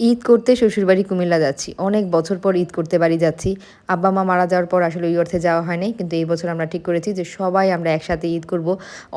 ঈদ করতে শ্বশুরবাড়ি কুমিল্লা যাচ্ছি। অনেক বছর পর ঈদ করতে বাড়ি যাচ্ছি। আব্বা, মা মারা যাওয়ার পর আসলে ওই অর্থে যাওয়া হয়নি কিন্তু এই বছর আমরা ঠিক করেছি যে সবাই আমরা একসাথে ঈদ করব।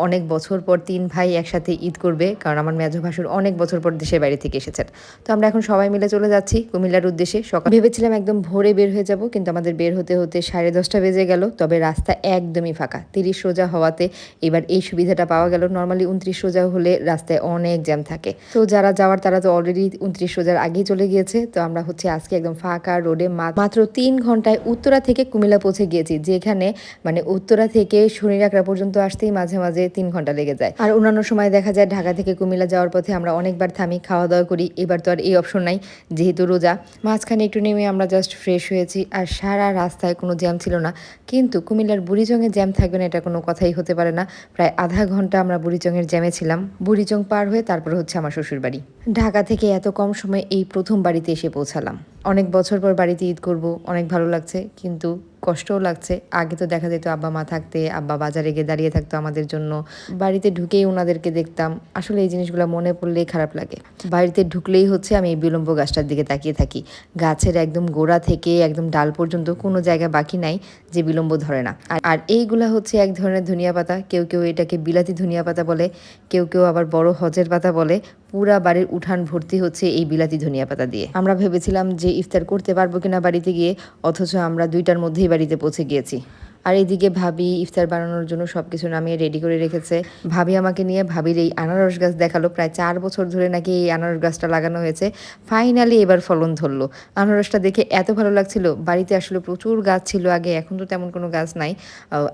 অনেক বছর পর তিন ভাই একসাথে ঈদ করবে, কারণ আমার মেজো ভাসুর অনেক বছর পর দেশের বাইরে থেকে এসেছেন। তো আমরা এখন সবাই মিলে চলে যাচ্ছি কুমিল্লার উদ্দেশ্যে। সকাল ভেবেছিলাম একদম ভোরে বের হয়ে যাব, কিন্তু আমাদের বের হতে হতে সাড়ে দশটা বেজে গেল। তবে রাস্তা একদমই ফাঁকা। তিরিশ রোজা হওয়াতে এবার এই সুবিধাটা পাওয়া গেল। নর্মালি উনত্রিশ রোজা হলে রাস্তায় অনেক জ্যাম থাকে। তো যারা যাওয়ার তারা তো অলরেডি উনত্রিশ রোজার আগেই চলে গিয়েছে। তো আমরা হচ্ছে আজকে একদম ফাঁকা রোডে মাত্র তিন ঘন্টায় উত্তরা থেকে কুমিল্লা পৌঁছে গিয়েছি, যেখানে মানে উত্তরা থেকে শনিরাকড়া পর্যন্ত আসতেই মাঝে মাঝে তিন ঘণ্টা লেগে যায়। আর অন্যান্য সময় দেখা যায় ঢাকা থেকে কুমিল্লা যাওয়ার পথে আমরা অনেকবার থামি খাওয়া দাওয়া করি, এবার তো আর এই অপশন নাই, যেহেতু রোজা। মাঝখানে একটু নেমে আমরা জাস্ট ফ্রেশ হয়েছি, আর সারা রাস্তায় কোনো জ্যাম ছিল না। কিন্তু কুমিল্লার বুড়িচংয়ে জ্যাম থাকবে না, এটা কোনো কথাই হতে পারে না। প্রায় আধা ঘণ্টা আমরা বুড়িচংয়ের জ্যামে ছিলাম। বুড়িচং পার হয়ে তারপর হচ্ছে আমার শ্বশুর বাড়ি ঢাকা থেকে এত কম সময়ে এই প্রথম বাড়িতে এসে পৌঁছালাম। অনেক বছর পর বাড়িতে ঈদ করব, অনেক ভালো লাগছে, কিন্তু কষ্টও লাগছে। আগে তো দেখা যেত আব্বা, মা থাকতে, আব্বা বাজারে গিয়ে দাঁড়িয়ে থাকতো আমাদের জন্য। বাড়িতে ঢুকেই ওনাদেরকে দেখতাম। আসলে এই জিনিসগুলো মনে পড়লেই খারাপ লাগে। বাড়িতে ঢুকলেই হচ্ছে আমি এই বিলম্ব গাছটার দিকে তাকিয়ে থাকি। গাছের একদম গোড়া থেকে একদম ডাল পর্যন্ত কোনো জায়গা বাকি নাই যে বিলম্ব ধরে না। আর এইগুলা হচ্ছে এক ধরনের ধনিয়া পাতা। কেউ কেউ এটাকে বিলাতি ধনিয়া পাতা বলে, কেউ কেউ আবার বড় হজের পাতা বলে। পুরা বাড়ির উঠান ভর্তি হচ্ছে এই বিলাতি ধনিয়া পাতা দিয়ে। আমরা ভেবেছিলাম যে ইফতার করতে পারব কিনা বাড়িতে গিয়ে, অথচ আমরা দুইটার মধ্যেই বাড়িতে পৌঁছে গিয়েছি। আর এইদিকে ভাবি ইফতার বানানোর জন্য সব কিছু নামিয়ে রেডি করে রেখেছে। ভাবি আমাকে নিয়ে ভাবির এই আনারস গাছ দেখাল। প্রায় চার বছর ধরে নাকি এই আনারস গাছটা লাগানো হয়েছে। ফাইনালি এবার ফলন ধরলো। আনারসটা দেখে এত ভালো লাগছিল। বাড়িতে আসলে প্রচুর গাছ ছিল আগে, এখন তো তেমন কোনো গাছ নাই।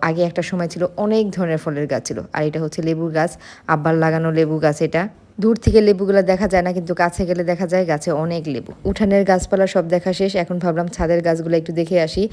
আগে একটা সময় ছিল অনেক ধরনের ফলের গাছ ছিল। আর এটা হচ্ছে লেবুর গাছ। আব্বার লাগানো লেবু গাছ এটা। দূর থেকে লেবুগুলো দেখা যায় না, কিন্তু কাছে গেলে দেখা যায় গাছে অনেক লেবু। উঠানের গাছপালা সব দেখা শেষ, এখন ভাবলাম ছাদের গাছগুলো একটু দেখে আসি।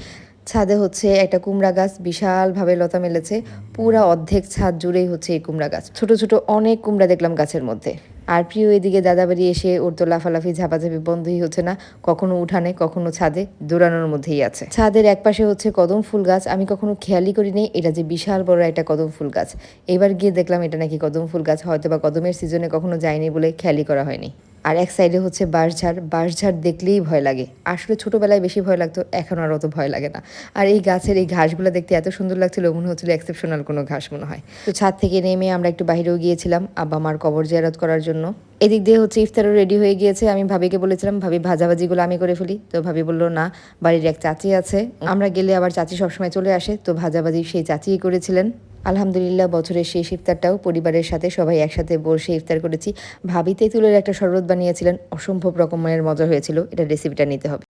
ছাদে হচ্ছে একটা কুমড়া গাছ, বিশালভাবে লতা মেলেছে। পুরা অর্ধেক ছাদ জুড়েই হচ্ছে এই কুমড়া গাছ। ছোট ছোট অনেক কুমড়া দেখলাম গাছের মধ্যে। আর প্রিয় এদিকে দাদাবাড়ি এসে ওর তো লাফালাফি, ঝাপাঝাপি বন্ধই হচ্ছে না। কখনো উঠানে, কখনো ছাদে, দৌড়ানোর মধ্যেই আছে। ছাদের একপাশে হচ্ছে কদম ফুল গাছ। আমি কখনো খেয়ালই করিনি, এটা যে বিশাল বড় একটা কদম ফুল গাছ। এবার গিয়ে দেখলাম এটা নাকি কদম ফুল গাছ। হয়তো বা কদমের সিজনে কখনো যায়নি বলে খেয়ালই করা হয়নি। আর এক সাইডে হচ্ছে বাঁশঝাড়। বাঁশঝাড় দেখলেই ভয় লাগে। আসলে ছোটোবেলায় বেশি ভয় লাগতো, এখন আর অত ভয় লাগে না। আর এই গাছের এই ঘাসগুলো দেখতে এত সুন্দর লাগছিল, মনে হচ্ছিল এক্সেপশনাল কোনো ঘাস মনে হয়। তো ছাদ থেকে নেমে আমরা একটু বাইরেও গিয়েছিলাম আব্বা মার কবর জিয়ারত করার জন্য। এদিক দিয়ে হচ্ছে ইফতারও রেডি হয়ে গিয়েছে। আমি ভাবিকে বলেছিলাম, ভাবি, ভাজাভাজিগুলো আমি করে ফেলি। তো ভাবি বলল, না, বাড়ির এক চাচি আছে। আমরা গেলে আবার চাচি সবসময় চলে আসে। তো ভাজাভাজি সেই চাচিই করেছিলেন। আলহামদুলিল্লাহ, বছরের শেষ ইফতারটাও পরিবারের সাথে সবাই একসাথে বসে ইফতার করেছি। ভাবিতে তুলের একটা শরবত বানিয়েছিলেন। অসম্ভব রকমের মজা হয়েছিল। এটা রেসিপিটা নিতে হবে।